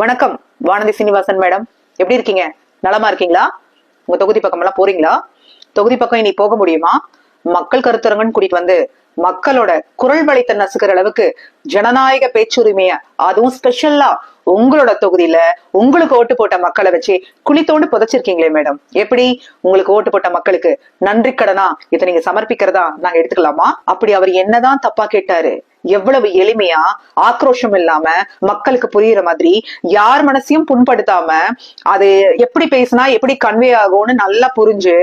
வணக்கம் வானதி சீனிவாசன் மேடம். எப்படி இருக்கீங்க? நலமா இருக்கீங்களா? உங்க தொகுதி பக்கம் எல்லாம் போறீங்களா? தொகுதி பக்கம் இனி போக முடியுமா? மக்கள் கருத்தரங்கன்னு கூட்டிட்டு வந்து மக்களோட குரல் வளைத்த நசுக்கிற அளவுக்கு ஜனநாயக பேச்சுரிமைய அதுவும் ஸ்பெஷல்லா உங்களோட தொகுதியில உங்களுக்கு ஓட்டு போட்ட மக்களை வச்சு குளித்தோண்டு புதைச்சிருக்கீங்களே மேடம். எப்படி? உங்களுக்கு ஓட்டு போட்ட மக்களுக்கு நன்றி கடனா இதை நீங்க சமர்ப்பிக்கிறதா நாங்க எடுத்துக்கலாமா? அப்படி அவர் என்னதான் தப்பா கேட்டாரு எவ்வளவு எளிமையா ஆக்ரோஷம் இல்லாம மக்களுக்கு புரியுற மாதிரி யார் மனசையும் புண்படுத்தாம அது எப்படி பேசினா எப்படி கன்வே ஆகும்னு நல்லா புரிஞ்சு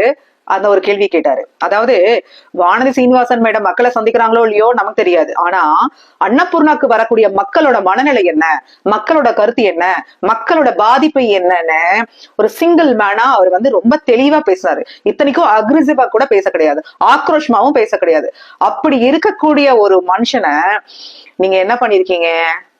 அந்த ஒரு கேள்வி கேட்டாரு. அதாவது வானதி சீனிவாசன் மேடம் மக்களை சந்திக்கிறாங்களோ இல்லையோ நமக்கு தெரியாது. ஆனா அன்னபூர்ணாக்கு வரக்கூடிய மக்களோட மனநிலை என்ன? மக்களோட கருத்து என்ன? மக்களோட பாதிப்பு என்னன்னு ஒரு சிங்கிள் மேனா அவர் வந்து ரொம்ப தெளிவா பேசினாரு. இத்தனைக்கும் அக்ரிசிவா கூட பேச கிடையாது. ஆக்ரோஷமாவும் பேச கிடையாது. அப்படி இருக்கக்கூடிய ஒரு மனுஷனை நீங்க என்ன பண்ணிருக்கீங்க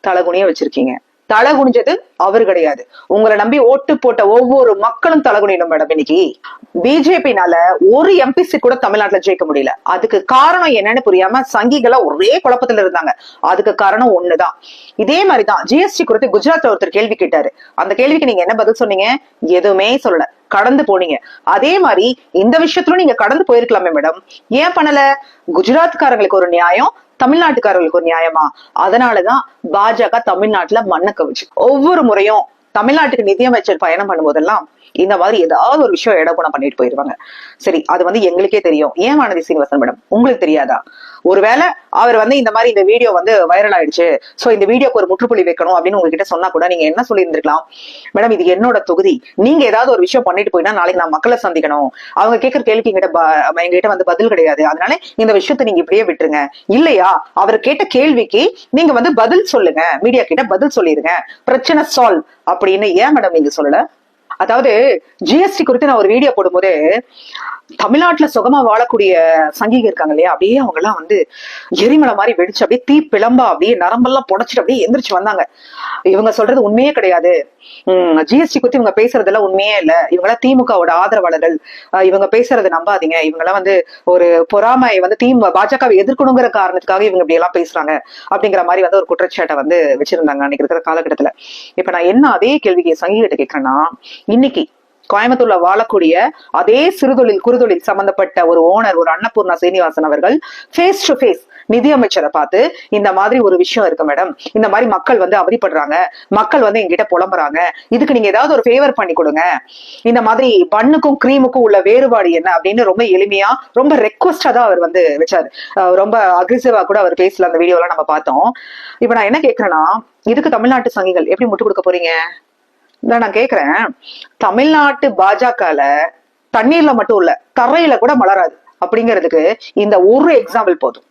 தலகுனிய வச்சிருக்கீங்க. தலை குனிஞ்சது அவர் கிடையாது. உங்களை நம்பி ஓட்டு போட்ட ஒவ்வொரு மக்களும் தலை குனியணும் மேடம் இன்னைக்கு. பிஜேபினால ஒரு எம்பிசி கூட தமிழ்நாட்டுல ஜெயிக்க முடியல. அதுக்கு காரணம் என்னன்னு புரியாம சங்கிகளா ஒரே குழப்பத்துல இருந்தாங்க. அதுக்கு காரணம் ஒண்ணுதான். இதே மாதிரிதான் ஜிஎஸ்டி குறித்து குஜராத்ல ஒருத்தர் கேள்வி கேட்டாரு. அந்த கேள்விக்கு நீங்க என்ன பதில் சொன்னீங்க? எதுவுமே சொல்லல. கடந்து போனீங்க. அதே மாதிரி இந்த விஷயத்திலும் நீங்க கடந்து போயிருக்கலாமே மேடம். ஏன் பண்ணல? குஜராத்காரங்களுக்கு ஒரு நியாயம் தமிழ்நாட்டுக்காரர்களுக்கு ஒரு நியாயமா? அதனாலதான் பாஜக தமிழ்நாட்டுல மண்ணை கவிச்சு. ஒவ்வொரு முறையும் தமிழ்நாட்டுக்கு நிதியமைச்சர் பயணம் பண்ணும்போதெல்லாம் இந்த மாதிரி ஏதாவது ஒரு விஷயம் இடகுணம் பண்ணிட்டு போயிருவாங்க. சரி அது வந்து எங்களுக்கே தெரியும். ஏன் வானதி சீனிவாசன் மேடம்? உங்களுக்கு தெரியாதா? ஒருவேளை அவர் வந்து இந்த மாதிரி இந்த வீடியோ வந்து வைரல் ஆயிடுச்சு. சோ இந்த வீடியோக்கு ஒரு முற்றுப்புள்ளி வைக்கணும் அப்படின்னு உங்ககிட்ட சொன்னா கூட நீங்க என்ன சொல்லியிருந்திருக்கலாம்? மேடம் இது என்னோட தொகுதி. நீங்க ஏதாவது ஒரு விஷயம் பண்ணிட்டு போயிட்டா நாளைக்கு நான் மக்களை சந்திக்கணும். அவங்க கேட்கிற கேள்விக்கு எங்கிட்ட எங்ககிட்ட வந்து பதில் கிடையாது. அதனால இந்த விஷயத்தை நீங்க இப்படியே விட்டுருங்க. இல்லையா? அவர் கேட்ட கேள்விக்கு நீங்க வந்து பதில் சொல்லுங்க. மீடியா கிட்ட பதில் சொல்லிருங்க. பிரச்சனை சால்வ் அப்படின்னு ஏன் மேடம் நீங்க சொல்லல? அதாவது ஜிஎஸ்டி குறித்து நான் ஒரு வீடியோ போடும்போது தமிழ்நாட்டுல சுகமா வாழக்கூடிய சங்கிக இருக்காங்க இல்லையா? அப்படியே அவங்க எல்லாம் வந்து எரிமலை மாதிரி வெடிச்சு அப்படியே தீ பிளம்பா அப்படியே நரம்பெல்லாம் புடைச்சிட்டு அப்படியே எந்திரிச்சு வந்தாங்க. இவங்க சொல்றது உண்மையே கிடையாது. உம் ஜிஎஸ்டி குறித்து இவங்க பேசுறதெல்லாம் உண்மையே இல்ல. இவங்கெல்லாம் திமுகவோட ஆதரவாளர்கள். அஹ் இவங்க பேசுறதை நம்பாதீங்க. இவங்கெல்லாம் வந்து ஒரு பொறாமை வந்து திமுக பாஜகவை எதிர்க்கணுங்கிற காரணத்துக்காக இவங்க இப்படி எல்லாம் பேசுறாங்க அப்படிங்கிற மாதிரி வந்து ஒரு குற்றச்சாட்டை வந்து வச்சிருந்தாங்க அன்னைக்கு இருக்கிற காலகட்டத்துல. இப்ப நான் என்ன அதே கேள்விக்கு சங்கிகிட்ட கேட்கிறேன்னா இன்னைக்கு கோயம்புத்தூர்ல வாழக்கூடிய அதே சிறுதொழில் குறுதொழில் சம்பந்தப்பட்ட ஒரு ஓனர் ஒரு அன்னபூர்ணா சீனிவாசன் அவர்கள் ஃபேஸ் டு ஃபேஸ் நிதியமைச்சரை பார்த்து இந்த மாதிரி ஒரு விஷயம் இருக்கு மேடம் இந்த மாதிரி மக்கள் வந்து அவதிப்படுறாங்க. மக்கள் வந்து எங்கிட்ட புலம்புறாங்க. இதுக்கு நீங்க ஏதாவது ஒரு ஃபேவர் பண்ணி கொடுங்க. இந்த மாதிரி பண்ணுக்கும் கிரீமுக்கும் உள்ள வேறுபாடு என்ன அப்படின்னு ரொம்ப எளிமையா ரொம்ப ரெக்வஸ்டா தான் அவர் வந்து வச்சாரு. ரொம்ப அக்ரிசிவா கூட அவர் பேசல அந்த வீடியோலாம் நம்ம பார்த்தோம். இப்ப நான் என்ன கேக்குறேன்னா இதுக்கு தமிழ்நாட்டு சங்கிகள் எப்படி முட்டு கொடுக்க போறீங்க? இந்த நான் கேக்குறேன். தமிழ்நாட்டு பாஜகல தண்ணீர்ல மட்டும் இல்ல தரையில கூட மலராது. அப்படிங்கிறதுக்கு இந்த ஒரு எக்ஸாம்பிள் போதும்.